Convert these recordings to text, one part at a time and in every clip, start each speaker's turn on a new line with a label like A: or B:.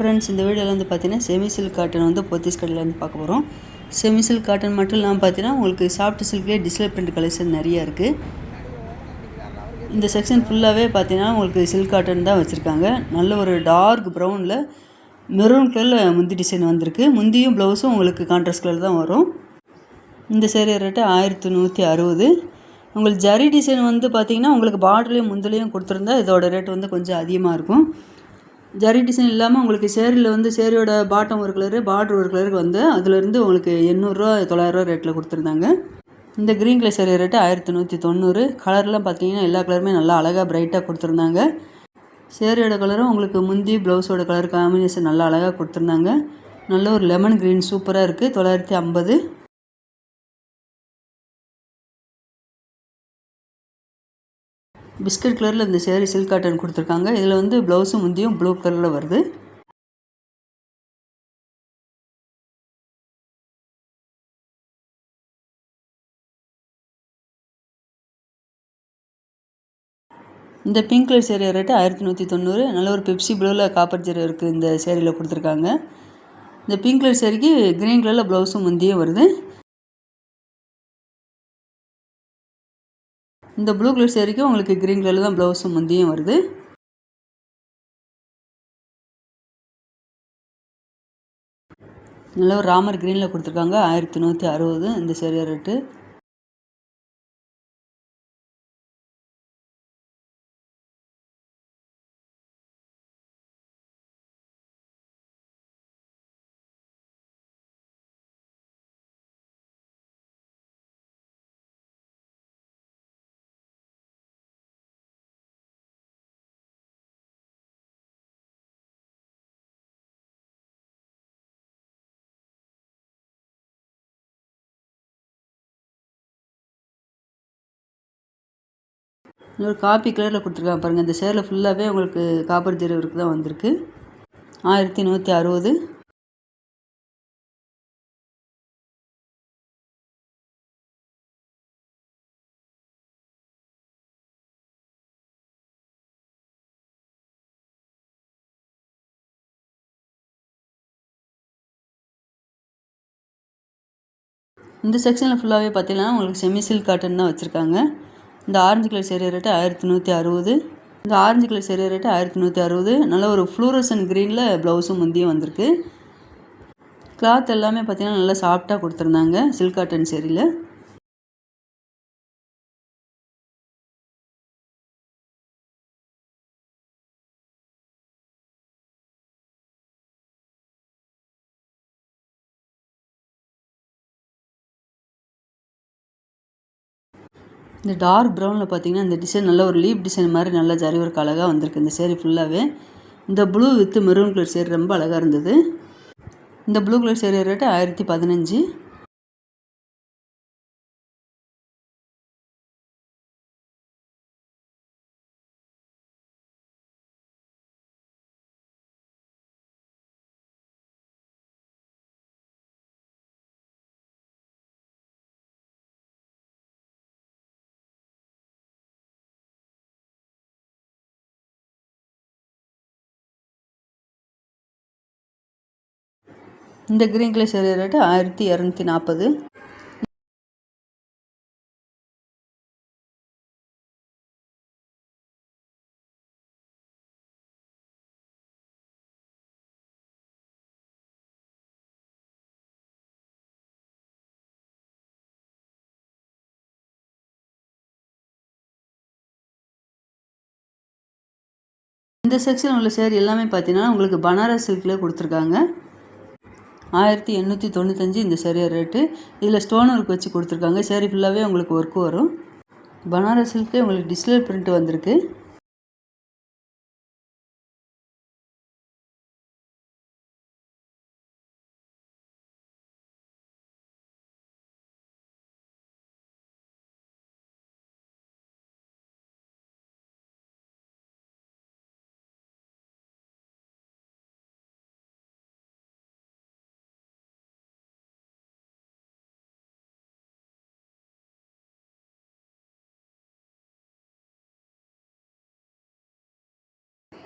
A: Friends இந்த வீடியோவில் வந்து பார்த்தீங்கன்னா செமி சில்க் காட்டன் வந்து பொத்திஸ் கடையில் வந்து பார்க்க போகிறோம் செமி சில்க் காட்டன் மட்டும் இல்லாமல் பார்த்தீங்கன்னா உங்களுக்கு சாஃப்ட் சில்க்லேயே டிஸ்பிளே பிரிண்ட் கலெக்ஷன் நிறையா இருக்குது இந்த செக்ஷன் ஃபுல்லாகவே பார்த்தீங்கன்னா உங்களுக்கு சில்க் காட்டன் தான் வச்சுருக்காங்க. நல்ல ஒரு டார்க் ப்ரௌனில் மெரூன் கலரில் முந்தி டிசைன் வந்திருக்கு. முந்தியும் ப்ளவுஸும் உங்களுக்கு கான்ட்ராஸ்ட் கலர் தான் வரும். இந்த சேரீ ரேட்டு ஆயிரத்தி நூற்றி அறுபது. உங்களுக்கு ஜரி டிசைன் வந்து பார்த்திங்கன்னா உங்களுக்கு பார்டர்லேயும் முந்திலையும் கொடுத்துருந்தா இதோட ரேட் வந்து கொஞ்சம் அதிகமாக இருக்கும். ஜரி டிசைன் இல்லாமல் உங்களுக்கு சேரில் வந்து சேரியோட பாட்டம் ஒரு கலரு பார்டர் ஒரு கலருக்கு வந்து அதுலேருந்து உங்களுக்கு எண்ணூறுரூவா தொள்ளாயிரரூவா ரேட்டில் கொடுத்துருந்தாங்க. இந்த க்ரீன் கலர் சேரீ ரேட்டு ஆயிரத்தி நூற்றி தொண்ணூறு. கலர்லாம் பார்த்தீங்கன்னா எல்லா கலருமே நல்லா அழகாக ப்ரைட்டாக கொடுத்துருந்தாங்க. சேரியோட கலரும் உங்களுக்கு முந்தி ப்ளவுஸோட கலர் காம்பினேஷன் நல்லா அழகாக கொடுத்துருந்தாங்க. நல்ல ஒரு லெமன் க்ரீன் சூப்பராக இருக்குது தொள்ளாயிரத்தி ஐம்பது. பிஸ்கட் கலரில் இந்த சேரீ சில்க் காட்டன் கொடுத்துருக்காங்க. இதில் வந்து ப்ளவுஸும் முந்தியும் ப்ளூ கலரில் வருது. இந்த பிங்க் கலர் சேரீ ரேட்டு ஆயிரத்தி நூற்றி தொண்ணூறு. நல்ல ஒரு பெப்சி ப்ளூவில் காப்பர் ஜெரி இருக்குது இந்த சேரீயில் கொடுத்துருக்காங்க. இந்த பிங்க் கலர் சேரீக்கு க்ரீன் கலரில் ப்ளவுஸும் முந்தியும் வருது. இந்த ப்ளூ கலர் சேரீக்கு உங்களுக்கு க்ரீன் கலரில் தான் ப்ளவுஸும் முந்தியும் வருது. நல்ல ஒரு ராமர் க்ரீனில் கொடுத்துருக்காங்க. ஆயிரத்தி நூற்றி அறுபது இந்த சேரீ ரேட்டு இன்னொரு காப்பி கலரில் கொடுத்துருக்காங்க பாருங்கள் இந்த சேரில் ஃபுல்லாகவே உங்களுக்கு காப்பர் ஜெருவருக்கு தான் வந்திருக்கு. ஆயிரத்தி நூற்றி அறுபது. இந்த செக்ஷனில் ஃபுல்லாகவே பார்த்தீங்கன்னா உங்களுக்கு செமி சில்க் காட்டன் தான் வச்சுருக்காங்க. இந்த ஆரஞ்சு கலர் சேரீ ரேட்டு ஆயிரத்தி நூற்றி அறுபது. இந்த ஆரஞ்சு கலர் சேரீ ரேட்டு ஆயிரத்தி நூற்றி அறுபது. நல்ல ஒரு ஃப்ளூரசன் க்ரீனில் ப்ளவுஸும் முந்தியும் வந்திருக்கு. கிளாத் எல்லாமே பார்த்திங்கன்னா நல்லா சாஃப்டாக கொடுத்துருந்தாங்க சில்க் காட்டன் சேரீயில் இந்த டார்க் ப்ரௌனில் பார்த்தீங்கன்னா இந்த டிசைன் நல்ல ஒரு லீப் டிசைன் மாதிரி நல்லா ஜரி ஒர்க் அழகாக வந்திருக்கு. இந்த சேரீ ஃபுல்லாகவே இந்த blue with maroon colour saree ரொம்ப அழகாக இருந்தது. இந்த ப்ளூ கலர் சேரீ ரேட்டு ஆயிரத்தி பதினஞ்சு. இந்த க்ரீன் கலர் சேரீ ரேட்டு ஆயிரத்தி இரநூத்தி நாற்பது. இந்த செக்ஷன் உள்ள சேர் எல்லாமே பார்த்தீங்கன்னா உங்களுக்கு பனாரஸ் சில்கில் கொடுத்துருக்காங்க. ஆயிரத்தி எண்ணூற்றி தொண்ணூத்தஞ்சு இந்த சரியாக ரேட்டு இதில் ஸ்டோன் ஒர்க் வச்சு கொடுத்துருக்காங்க. சேரீ ஃபுல்லாகவே உங்களுக்கு ஒர்க்கு வரும். பனாரஸ் சில்க்கு உங்களுக்கு டிஸ்பிளே பிரிண்ட் வந்திருக்கு.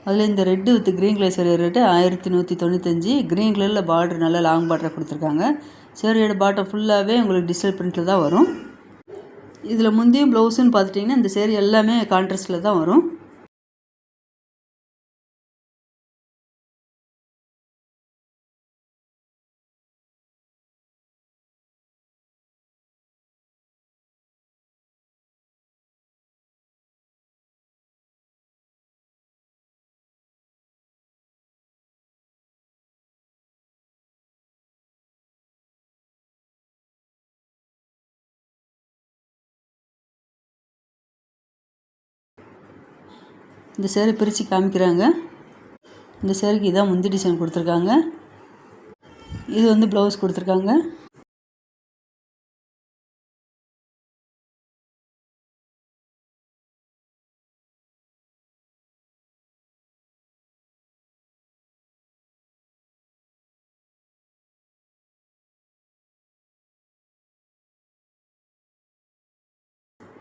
A: அதில் இந்த red with green colour saree rate ஆயிரத்தி நூற்றி தொண்ணூத்தஞ்சு. க்ரீன் கலரில் பார்டர் நல்லா லாங் பார்டர் கொடுத்துருக்காங்க. சேரீயோட பாட்டர் ஃபுல்லாகவே உங்களுக்கு டிஜிட்டல் பிரிண்ட்டில் தான் வரும். இதில் முந்தையும் ப்ளவுஸுன்னு பார்த்துட்டிங்கன்னா இந்த சேரீ எல்லாமே கான்ட்ராஸ்டில் தான் வரும். இந்த சேரீ பிரித்து காமிக்கிறாங்க. இந்த சேரீக்கு இதான் முந்தி டிசைன் கொடுத்துருக்காங்க. இது வந்து ப்ளவுஸ் கொடுத்துருக்காங்க.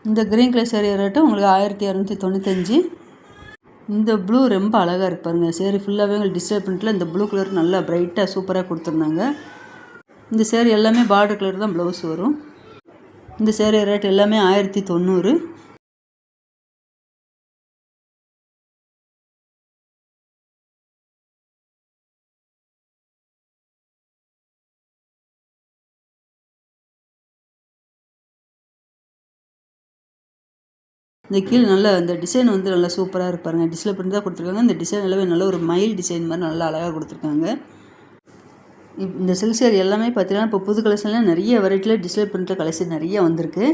A: இந்த க்ரீன் கலர் சேரீ ரேட்டு உங்களுக்கு ஆயிரத்தி இரநூத்தி தொண்ணூத்தஞ்சு. இந்த ப்ளூ ரொம்ப அழகாக இருப்பாருங்க பாருங்கள் சேரீ ஃபுல்லாகவே உங்களுக்கு டிஸ்டர்ப் பிரிண்ட்டில் இந்த ப்ளூ கலர் நல்லா பிரைட்டாக சூப்பராக கொடுத்துருந்தாங்க. இந்த சேரீ எல்லாமே பார்டர் கலர் தான் ப்ளவுஸ் வரும். இந்த சேரீ ரேட் எல்லாமே ஆயிரத்தி தொண்ணூறு. இந்த கீழே நல்லா அந்த டிசைன் வந்து நல்லா சூப்பராக இருப்பாருங்க டிஸ்பிளே பிரிண்ட் தான் கொடுத்துருக்காங்க. இந்த டிசைன் எல்லாமே நல்ல ஒரு மயில் டிசைன் மாதிரி நல்லா அழகாக கொடுத்துருக்காங்க. இப் இந்த சில்க் சேர் எல்லாமே பார்த்தீங்கன்னா இப்போ புது கலெக்ஷன்லாம் நிறைய வெரைட்டியில் டிஸ்பிளே பிரிண்ட்டில் கலெக்ஷன் நிறைய வந்திருக்கு.